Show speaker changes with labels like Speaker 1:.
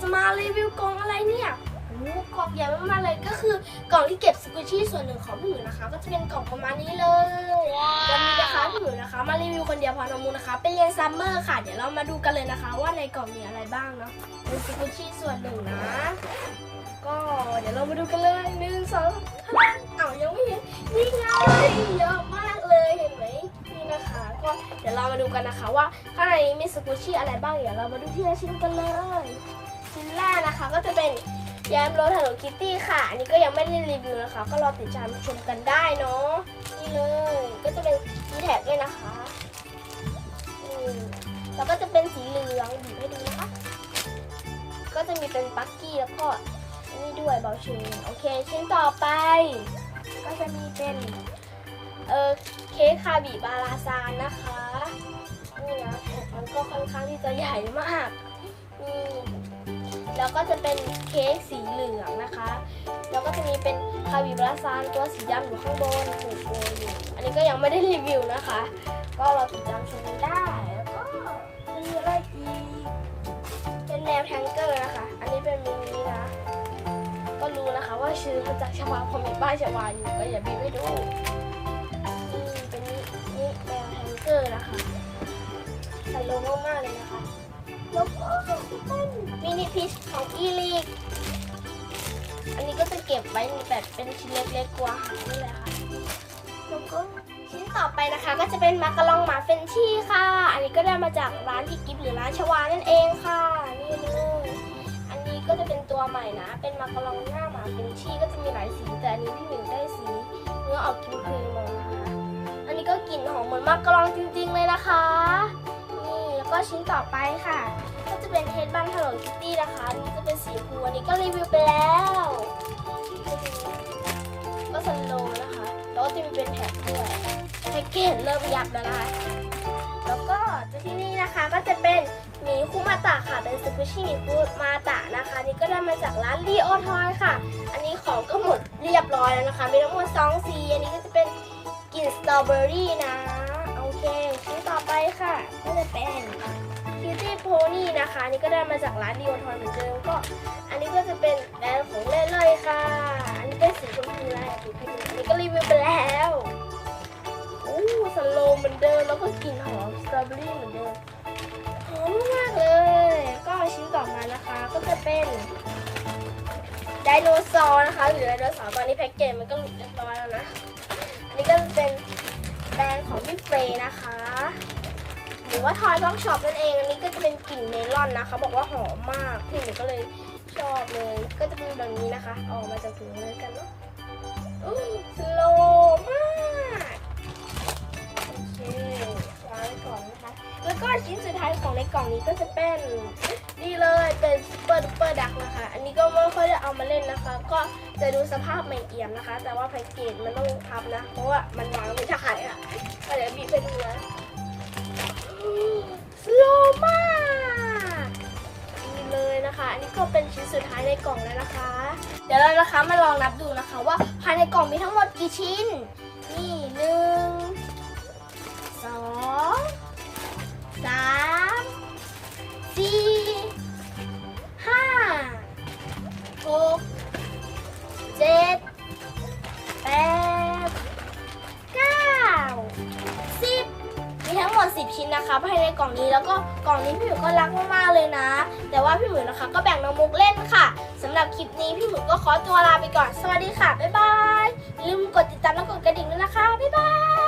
Speaker 1: จะมารีวิวกล่องอะไรเนี่ยโอ้กล่องใหญ่มากเลยก็คือกล่องที่เก็บสกุชี่ส่วนหนึ่งของพี่หมูนะคะ ก็จะเป็นกล่องประมาณนี้เลยวันนี้นะคะพี่หมูนะคะ มารีวิวคนเดียวพอน้องมูนะคะเป็นเรียนซัมเมอร์ค่ะ เดี๋ยวเรามาดูกันเลยนะคะ ว่าในกล่องมีอะไรบ้างเนาะเป็นสกุชี่ส่วนหนึ่งนะ ก็เดี๋ยวเรามาดูกันเลยหนึ่งสองอ้ายังไม่เห็นนี่ไงเยอะมากเลยเห็นไหมนี่นะคะก็เดี๋ยวเรามาดูกันนะคะว่าข้างในมีสกุชี่อะไรบ้างเดี๋ยวเรามาดูที่ละชิ้นกันเลย ชิ้นแรกนะคะ ก็จะเป็นแยมโรถ Hello Kitty ค่ะ อันนี้ก็ยังไม่ได้รีวิวนะคะ ก็รอติดตามชมกันได้เนาะนี่เลย ก็จะเป็นมีแท็กด้วยนะคะแล้วก็จะเป็นสีเหลืองบีบให้ดูนะคะ ก็จะมีเป็นปักกี้แล้วก็นี่ด้วยเบลเชนโอเคชิ้นต่อไป ก็จะมีเป็นเออเค้กคาบิบาราซานนะคะนี่นะมันก็ค่อนข้างที่จะใหญ่มากนี่ แล้วก็จะเป็นเค้กสีเหลืองนะคะ แล้วก็จะมีเป็นคาบิบราซานตัวสีดำอยู่ข้างบนถูกโกยอยู่อันนี้ก็ยังไม่ได้รีวิวนะคะ ก็เราติดตามชมกันได้ แล้วก็มีอะไรอีกเป็นแนวแทงเกอร์นะคะ อันนี้เป็นมินินะ ก็รู้นะคะว่าชื่อมาจากชวาเพราะมีป้ายชวาอยู่ก็อย่าบีบให้ดู มินิพิชของอีลิก อันนี้ก็จะเก็บไว้แบบเป็นชิ้นเล็กๆกลัวหายนี่แหละค่ะแล้วก็ชิ้นต่อไปนะคะก็จะเป็นมาการองหมาเฟนชี่ค่ะ อันนี้ก็ได้มาจากร้านพี่กิฟหรือร้านชวานั่นเองค่ะ นี่เลยอันนี้ก็จะเป็นตัวใหม่นะ เป็นมาการองหน้าหมาเฟนชี่ก็จะมีหลายสีแต่อันนี้พี่หมิวได้สีเนื้อออกครีมครีมๆมาอันนี้ก็กลิ่นหอมเหมือนมาการองจริง ๆ เลยนะคะ ก็ชิ้นต่อไปค่ะ ก็จะเป็นเทสบัน Hello Kitty นะคะอันนี้จะเป็นสีชมพูอันนี้ก็รีวิวไปแล้วก็สโลนะคะ แล้วก็จะมีเป็นแท็กด้วยแพ็กเกจเริ่มยับแล้วนะคะแล้วก็จะที่นี่นะคะก็จะเป็นหมีคุมาตะค่ะ เป็นสกุชี่หมีคุมาตะนะคะ นี่ก็ได้มาจากร้านรีโอทอยค่ะ อันนี้ของก็หมดเรียบร้อยแล้วนะคะ มีทั้งหมด2สีอันนี้ก็จะเป็นกลิ่นสตรอเบอรี่นะ จะเป็นคิวตี้โพนี่นะคะ นี่ก็ได้มาจากร้านดีโอทอยเหมือนเดิมก็ อันนี้ก็จะเป็นแบรนด์ของเล่นเลยค่ะ อันนี้เป็นสีชมพูแรกสีพิมพ์อันนี้ก็รีวิวไปแล้วอู้สโลเหมือนเดิมแล้วก็กลิ่นหอมสตรอเบอรี่เหมือนเดิมหอมมากเลย ก็ชิ้นต่อมานะคะก็จะเป็นไดโนเสาร์นะคะหรือไดโนเสาร์ตอนนี้แพ็กเกจมันก็หลุดเรียบร้อยแล้วนะนนี้ก็จะเป็นแบรนด์ของพี่เฟรย์นะคะ รือว่าทอยบ็อกช็อปนั่นเอง อันนี้ก็จะเป็นกลิ่นเมลอนนะคะบอกว่าหอมมากพี่หนูก็เลยชอบเลย ก็จะเป็นแบบนี้นะคะออกมาจากถุงเลยกันเนาะอู้สโลมากโอเควางไว้ก่อนนะคะ แล้วก็ชิ้นสุดท้ายของในกล่องนี้ก็จะเป็นนี่เลยเป็นซูเปอร์ดูเปอร์ดักนะคะ อันนี้ก็ไม่ค่อยได้เอามาเล่นนะคะ ก็จะดูสภาพไม่เอี่ยมนะคะ แต่ว่าแพ็กเกจมันต้องพับนะ เพราะว่ามันวางไม่ได้อะก็เดี๋ยวบีบไปดูนะ สโลมากนี่เลยนะคะ อันนี้ก็เป็นชิ้นสุดท้ายในกล่องแล้วนะคะ เดี๋ยวเรานะคะมาลองนับดูนะคะว่าภายในกล่องมีทั้งหมดกี่ชิ้น นี่หนึ่งสองสาม มด 10 ชิ้นนะคะภายในกล่องนี้แล้วก็กล่องนี้พี่หมิวก็รักมากๆเลยนะ แต่ว่าพี่หมิวนะคะ ก็แบ่งน้องมุกเล่นค่ะสำหรับคลิปนี้พี่หมิวก็ขอตัวลาไปก่อน สวัสดีค่ะบ๊ายบายอย่าลืมกดติดตามและกดกระดิ่งด้วยนะคะบ๊ายบาย